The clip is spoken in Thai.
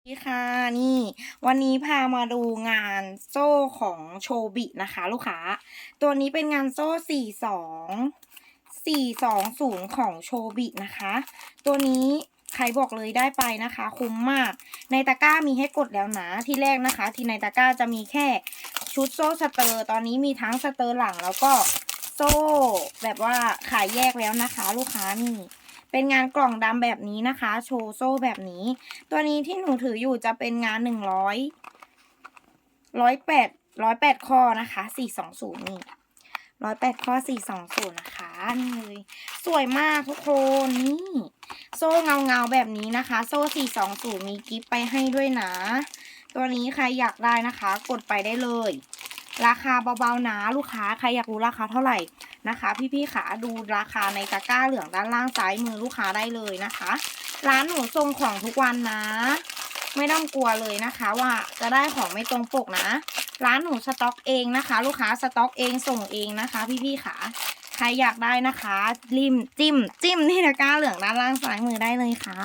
สวัสดีค่ะนี่ วันนี้พามาดูงานโซ่ของโชบินะคะ ลูกค้า ตัวนี้เป็นงานโซ่42 420ของโชบินะคะ ตัวนี้ใครบอกเลยได้ไปนะคะ คุ้มมาก ในตะกร้ามีให้กดแล้วนะที่แรกนะคะ ที่ในตะกร้าจะมีแค่ชุดโซ่สเตอร์ ตอนนี้มีทั้งสเตอร์หลังแล้วก็โซ่แบบว่าขายแยกแล้วนะคะ ลูกค้านี่ เป็นงานกล่องดำแบบนี้นะคะ โชว์โซ่แบบนี้ ตัวนี้ที่หนูถืออยู่จะเป็นงานหนึ่งร้อยร้อยแปดร้อยแปดข้อนะคะสี่สองศูนย์นี่ร้อยแปดข้อสี่สองศูนย์นะคะนี่เลยสวยมากทุกคนนี่ โซ่เงาเงาแบบนี้นะคะ โซ่สี่สองศูนย์มีกิฟต์ไปให้ด้วยนะ ตัวนี้ใครอยากได้นะคะ กดไปได้เลย ราคาเบาๆนะลูกค้าใครอยากรู้ราคาเท่าไหร่ นะคะ พี่ๆขาดูราคาในตะกร้าเหลืองด้านล่างซ้ายมือลูกค้าได้เลยนะคะ ร้านหนูส่งของทุกวันนะ ไม่ต้องกลัวเลยนะคะ ว่าจะได้ของไม่ตรงปกนะ ร้านหนูสต็อกเองนะคะ ลูกค้าสต็อกเองส่งเองนะคะ พี่ๆขาใครอยากได้นะคะริมจิ้มจิ้มที่ตะกร้าเหลืองด้านล่างซ้ายมือได้เลยค่ะ